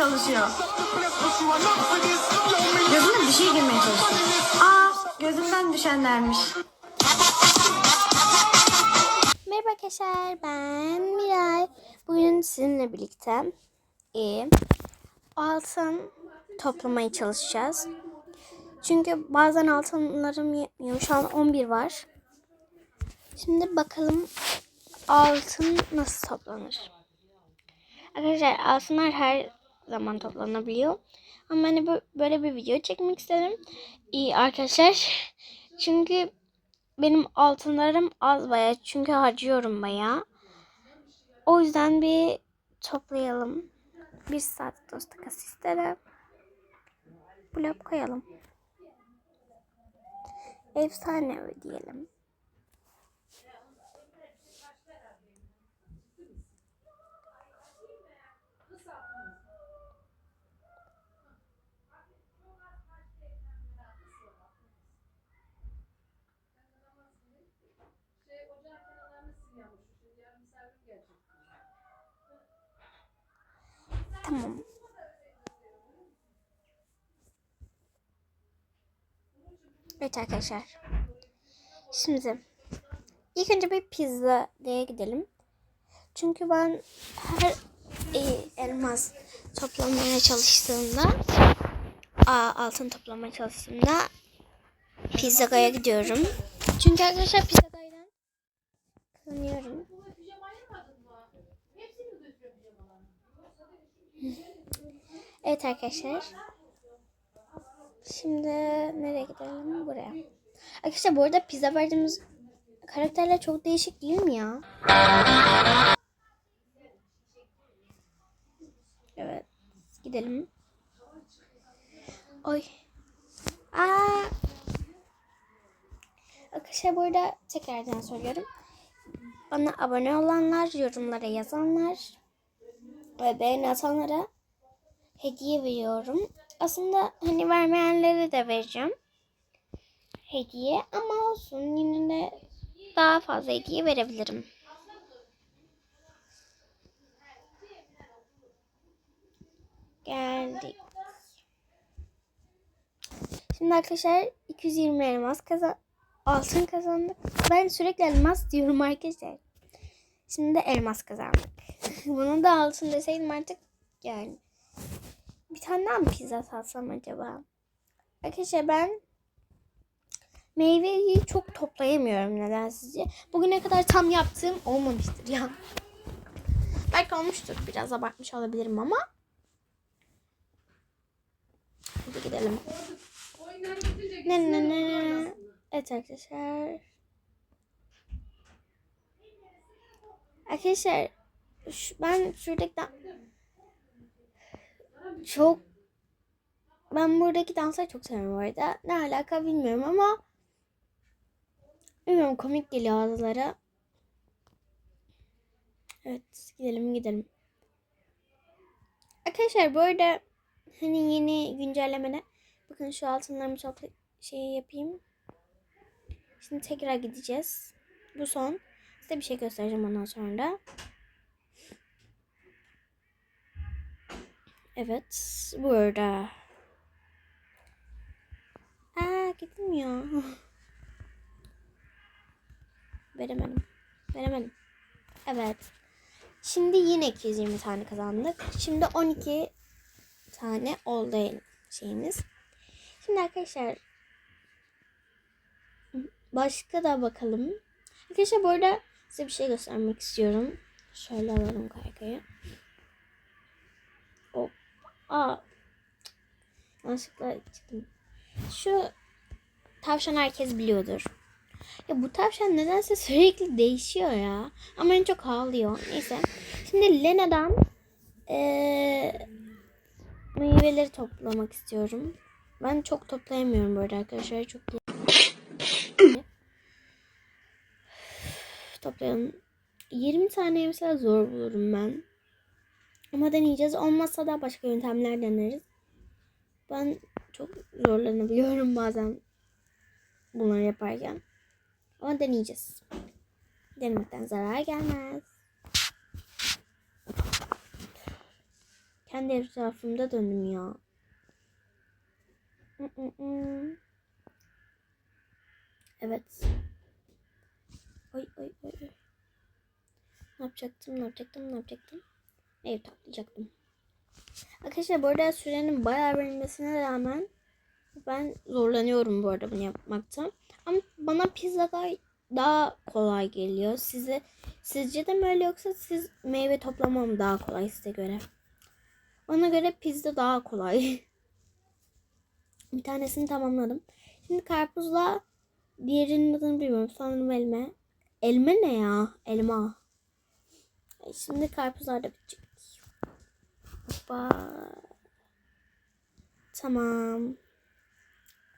çalışıyor. Gözüne bir şey girmeye çalışıyor. Aa gözümden düşenlermiş. Merhaba arkadaşlar ben Miray. Bugün sizinle birlikte e, altın toplamaya çalışacağız. Çünkü bazen altınlarım yetmiyor. Şu an 11 var. Şimdi bakalım altın nasıl toplanır. Arkadaşlar altınlar her zaman toplanabiliyor. Ama hani bö- böyle bir video çekmek istedim. İyi arkadaşlar. Çünkü benim altınlarım az baya çünkü harcıyorum baya. O yüzden bir toplayalım. Bir saat dost takası isterim. Blok koyalım. Efsane ödeyelim. Tamam. Evet arkadaşlar. Şimdi ilk önce bir pizzacaya gidelim. Çünkü ben her e, elmas toplamaya çalıştığımda aa, altın toplamaya çalıştığımda pizzacaya gidiyorum. Çünkü arkadaşlar pizzacaydan Evet arkadaşlar. Şimdi nereye gidelim? Buraya. Arkadaşlar bu arada pizza verdiğimiz karakterler çok değişik değil mi ya? Evet. Gidelim. Oy. Aa. Arkadaşlar bu arada tekrardan söylüyorum. Bana abone olanlar, yorumlara yazanlar ve beğeni atanlara hediye veriyorum. Aslında hani vermeyenlere de vereceğim. Hediye ama olsun yine de daha fazla hediye verebilirim. Geldik. Şimdi arkadaşlar 220 elmas kazan altın kazandık. Ben sürekli elmas diyorum arkadaşlar. Şimdi de elmas kazandık. Bunu da altın deseydim artık yani. Bir tane daha mı pizza satsam acaba? Arkadaşlar ben meyveyi çok toplayamıyorum neden sizce? Bugüne kadar tam yaptığım olmamıştır ya. Belki olmuştur. Biraz abartmış olabilirim ama. Hadi gidelim. Ne ne ne. Evet arkadaşlar. Arkadaşlar şu- ben şuradaki çok ben buradaki dansları çok seviyorum bu arada. Ne alaka bilmiyorum ama bilmiyorum komik geliyor ağızlara. Evet gidelim gidelim. Arkadaşlar bu arada hani yeni güncellemede bakın şu altınlarımı topla şey yapayım. Şimdi tekrar gideceğiz. Bu son. Size bir şey göstereceğim ondan sonra Evet. Burada. Aa gitmiyor. Veremedim. Veremedim. Evet. Şimdi yine 220 tane kazandık. Şimdi 12 tane oldu şeyimiz. Şimdi arkadaşlar başka da bakalım. Arkadaşlar bu arada size bir şey göstermek istiyorum. Şöyle alalım kaykayı. Aa. Çıktım. Şu tavşan herkes biliyordur. Ya bu tavşan nedense sürekli değişiyor ya. Ama en çok ağlıyor. Neyse. Şimdi Lena'dan eee meyveleri toplamak istiyorum. Ben çok toplayamıyorum böyle arkadaşlar. Çok toplayalım. 20 tane mesela zor bulurum ben. Ama deneyeceğiz. Olmazsa da başka yöntemler deneriz. Ben çok zorlanabiliyorum bazen bunları yaparken. Ama deneyeceğiz. Denemekten zarar gelmez. Kendi etrafımda döndüm ya. Evet. Ay ay. ay. Ne yapacaktım? Ne yapacaktım? Ne yapacaktım? Ev toplayacaktım. Arkadaşlar bu arada sürenin bayağı verilmesine rağmen ben zorlanıyorum bu arada bunu yapmakta. Ama bana pizza daha, daha kolay geliyor. Size sizce de mi öyle yoksa siz meyve toplamam daha kolay size göre? Ona göre pizza daha kolay. Bir tanesini tamamladım. Şimdi karpuzla diğerinin adını bilmiyorum. Sanırım elma. Elma ne ya? Elma. Şimdi karpuzlar da bitecek. Hoppa. Tamam.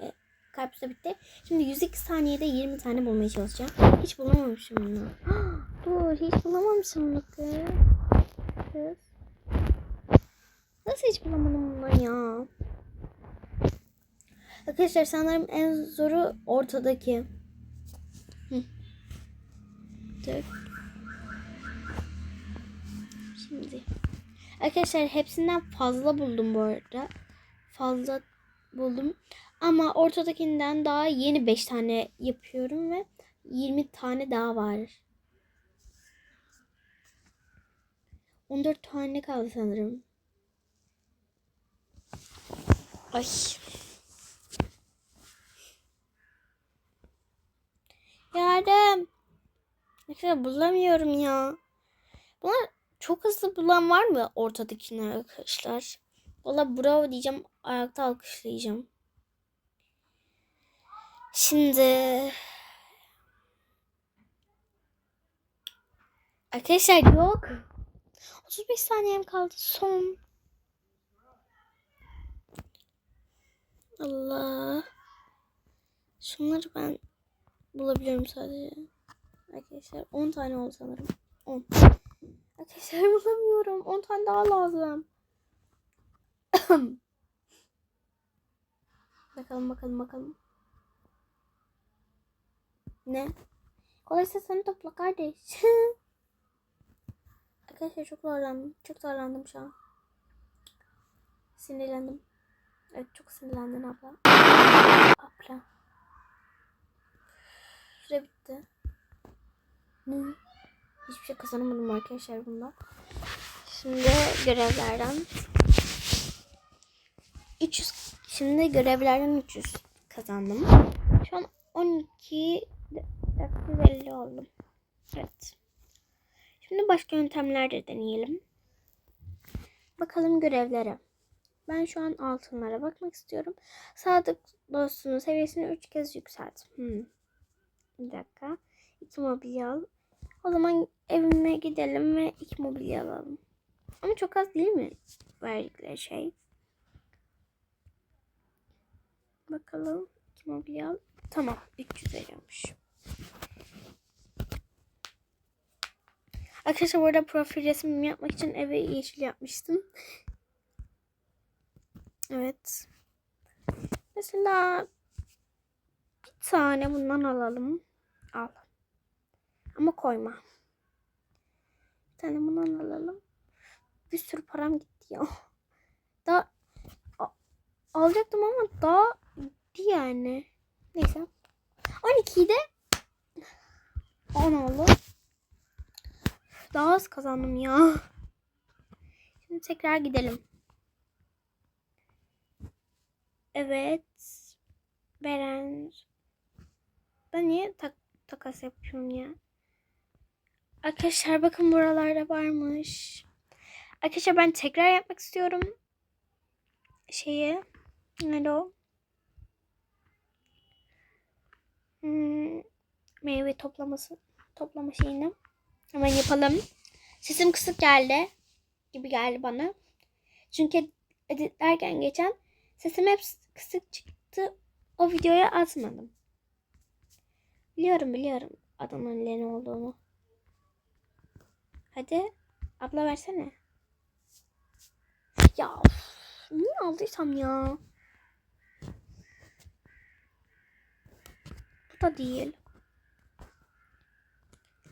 E, karpuz da bitti. Şimdi 102 saniyede 20 tane bulmaya çalışacağım. Hiç bulamamışım bunu. Dur hiç bulamamışım bunu kız. Nasıl hiç bulamadım bunu ya? Arkadaşlar sanırım en zoru ortadaki. Hı. Arkadaşlar hepsinden fazla buldum bu arada. Fazla buldum. Ama ortadakinden daha yeni 5 tane yapıyorum ve 20 tane daha var. 14 tane kaldı sanırım. Ay. Yardım. Ne kadar bulamıyorum ya. Bunlar çok hızlı bulan var mı ortadakiler arkadaşlar? Valla bravo diyeceğim. Ayakta alkışlayacağım. Şimdi Arkadaşlar yok. 35 saniyem kaldı. Son. Allah. Şunları ben bulabiliyorum sadece. Arkadaşlar 10 tane oldu sanırım. 10. Arkadaşlar bulamıyorum. 10 tane daha lazım. bakalım bakalım bakalım. Ne? Kolaysa sen topla kardeş. Arkadaşlar çok zorlandım. Çok zorlandım şu an. Sinirlendim. Evet çok sinirlendin abla. Abla. Süre bitti. Ne? Hiçbir şey kazanamadım arkadaşlar bunda. Şimdi görevlerden 300 şimdi görevlerden 300 kazandım. Şu an 12 450 oldum. Evet. Şimdi başka yöntemler de deneyelim. Bakalım görevlere. Ben şu an altınlara bakmak istiyorum. Sadık dostunun seviyesini 3 kez yükselt. Hmm. Bir dakika. 2 mobilya al. O zaman evime gidelim ve 2 mobilya alalım. Ama çok az değil mi verdikleri şey? Bakalım. 2 mobilya al. Tamam. 300 veriyormuş. Arkadaşlar bu arada profil resmimi yapmak için eve yeşil yapmıştım. Evet. Mesela bir tane bundan alalım. Al. Ama koyma. Bir tane bundan alalım. Bir sürü param gitti ya. Daha alacaktım ama daha gitti yani. Neyse. 12'yi de 10 oldu. Daha az kazandım ya. Şimdi tekrar gidelim. Evet. Beren. Ben niye tak takas yapıyorum ya? Arkadaşlar bakın buralarda varmış. Arkadaşlar ben tekrar yapmak istiyorum. Şeyi. Nerede? Hmm, meyve toplaması. Toplama şeyini. Hemen yapalım. Sesim kısık geldi. Gibi geldi bana. Çünkü editlerken geçen sesim hep kısık çıktı. O videoya atmadım. Biliyorum biliyorum adamın ne olduğunu. Hadi abla versene. Ya of, niye aldıysam ya. Bu da değil.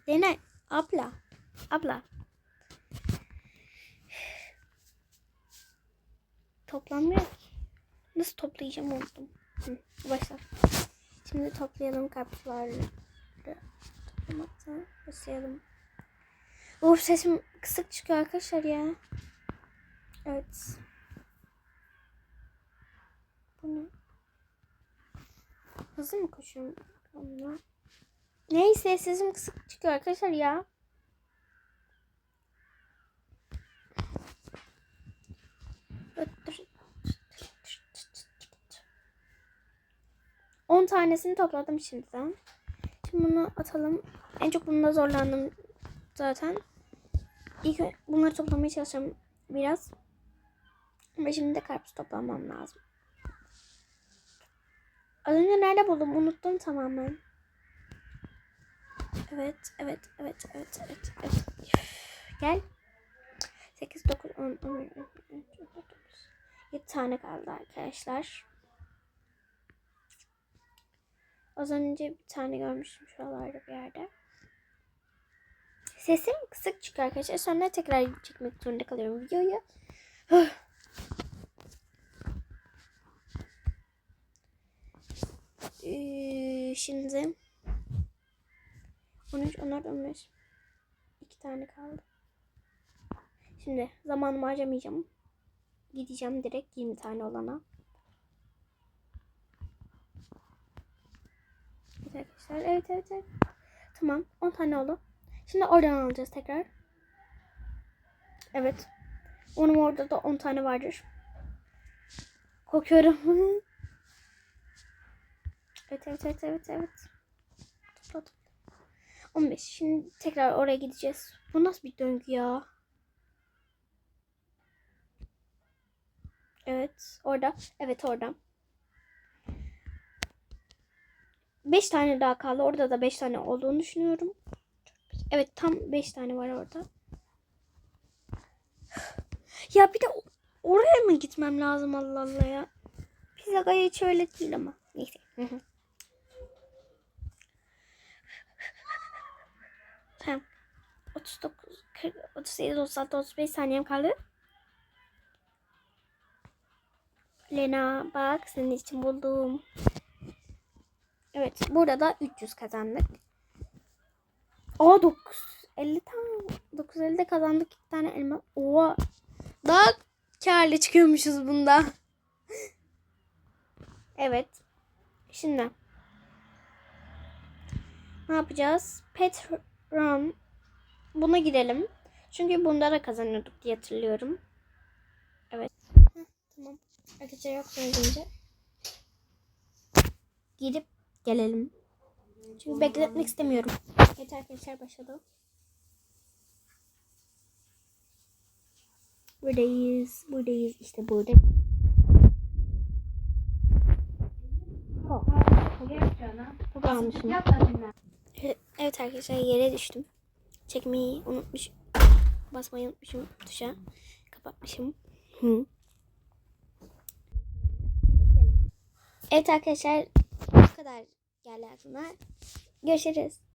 Dene abla. Abla. toplanmıyor ki. Nasıl toplayacağım unuttum. Hı, başla. Şimdi toplayalım karpuzları. Toplamaktan başlayalım. Of sesim kısık çıkıyor arkadaşlar ya. Evet. Bu ne? Hızlı mı koşuyorum? Onunla? Neyse sesim kısık çıkıyor arkadaşlar ya. On tanesini topladım şimdiden. Şimdi bunu atalım. En çok bunda zorlandım zaten. İlk bunları toplamaya çalışacağım biraz. Ama şimdi de karpuz toplamam lazım. Az önce nerede buldum? Unuttum tamamen. Evet, evet, evet, evet, evet, evet. Gel. 8, 9, 10, 11, 12, 13, 14, 7 tane kaldı arkadaşlar. Az önce bir tane görmüştüm şuralarda bir yerde. Sesim kısık çıkıyor arkadaşlar. Sonra tekrar çekmek zorunda kalıyorum videoyu. Şimdi 13, 14, 15. İki tane kaldı. Şimdi zamanımı harcamayacağım. Gideceğim direkt 20 tane olana. Arkadaşlar. Evet evet evet. Tamam. 10 tane oldu. Şimdi oradan alacağız tekrar. Evet. Onun orada da 10 tane vardır. Kokuyorum. evet evet evet evet evet. Topladım. 15. Şimdi tekrar oraya gideceğiz. Bu nasıl bir döngü ya? Evet. Orada. Evet orada. 5 tane daha kaldı. Orada da 5 tane olduğunu düşünüyorum. Evet tam 5 tane var orada. Ya bir de oraya mı gitmem lazım Allah Allah ya. Pizzagaya hiç öyle değil ama. Neyse. Tamam. 39, 40, 38, 36, 35 saniyem kaldı. Lena bak senin için buldum. Evet burada da 300 kazandık. Aa 9 50 tane 950'de kazandık iki tane elma. Oha. Daha karlı çıkıyormuşuz bunda. evet. Şimdi ne yapacağız? Petron buna girelim. Çünkü bunda da kazanıyorduk diye hatırlıyorum. Evet. Heh, tamam. Arkadaşlar yok söyleyince. Gidip gelelim. Çünkü bekletmek istemiyorum. Evet arkadaşlar başladı. Buradayız. Buradayız. İşte burada. Oh. Burada almışım. Evet, evet arkadaşlar yere düştüm. Çekmeyi unutmuş. Basmayı unutmuşum tuşa. Kapatmışım. Hı. Evet arkadaşlar bu kadar geldi aklıma. Görüşürüz.